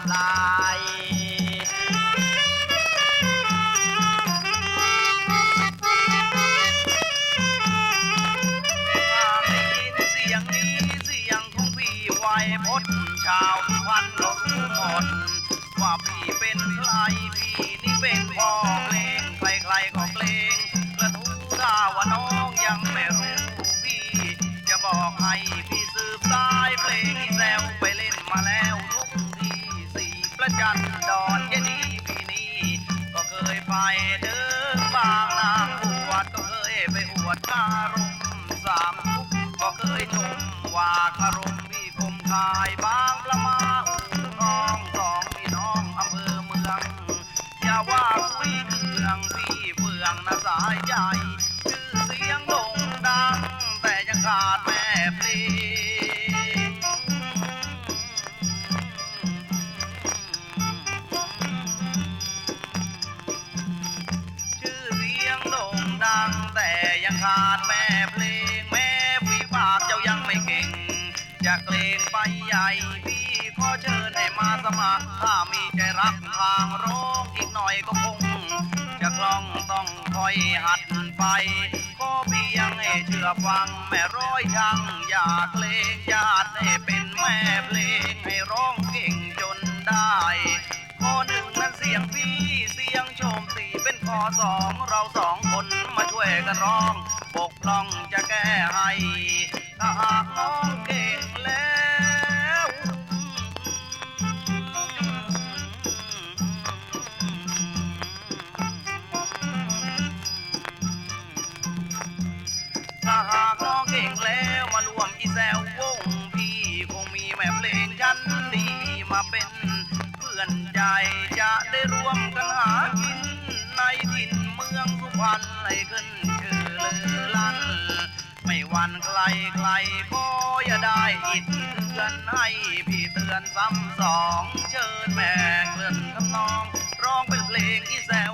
ำลายได้ยินเสียงนี้เสียงของพี่ไวพดชาววันหลงหมด ว่าพี่เป็นใครพี่นี่เป็นพ่อเพลงใครใคๆก็เพลงกระทู้ด่าว่าน้องยังไม่รู้พี่ จะบอกให้พี่ ไปอวดการมสามทุกก็เคยชมว่าคารมพี่คมคายบางละมาอู่ทองสองพี่น้องอำเภอเมือง อย่าว่าคุยเครื่องพี่เบืองนะสายใจชื่อเสียงโด่งดัง แต่ยังขาดแม่เพล ขาดแม่เพลงแม่ฝีปากเจ้ายังไม่เก่งจะเกรงไปใหญ่พี่ขอเชิญให้มาสมัครถ้ามีใจรักทางร้องอีกหน่อยก็คง จะคล่องต้องคอยหัดไปก็เพียงให้เชื่อฟังแม่ร้อยช่างอย่าเกรงญาติให้เป็นแม่เพลงให้ร้องเก่งจนได้ข้อหนึ่งนั้นเสียงพี่เสียงชมสี่เป็นข้อสองเราสองคน ร้องปกป้องจะแก้ให้ถ้าหากน้องเก่งแล้วถ้าหากน้องเก่งแล้วมารวมอีแซววงพี่คงมีแม่เพลงชั้นดีมาเป็นเพื่อนใจจะได้ร่วมกันหากินในถิ่นเมืองสุพรรณให้ขึ้น ลั่นไม่หวันใครใครก็อย่าได้อิดเตือนให้พี่เตือนซ้ำสอง เชิญแม่เกลื่อนทำนอง ร้องเป็นเพลงอีแซว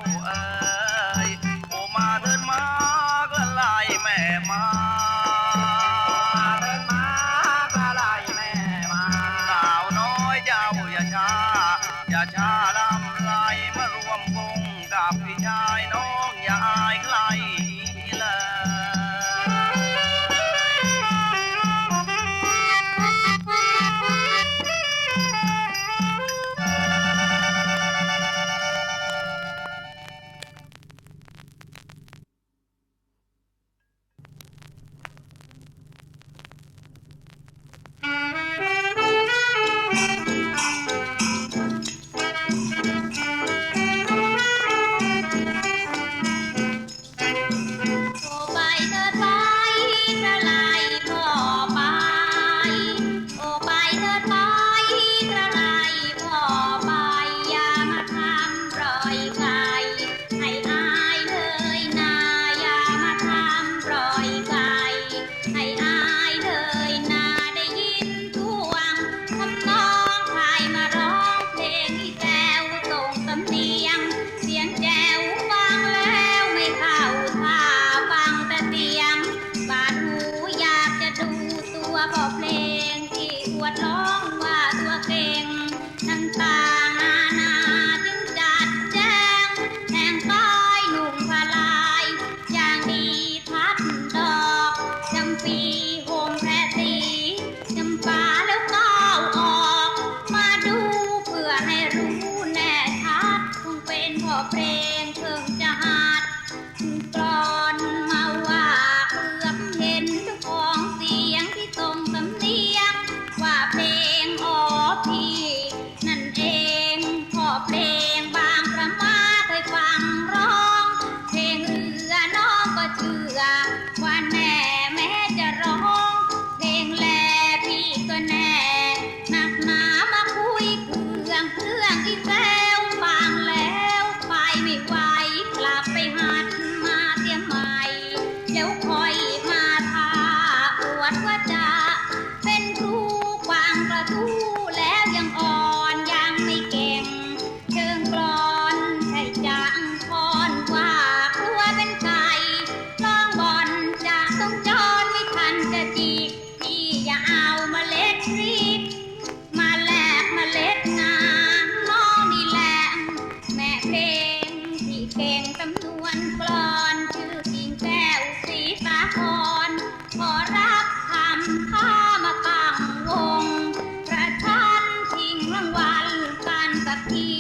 เป็นพ่อเพลงเพิ่งจะหาด เดี๋ কি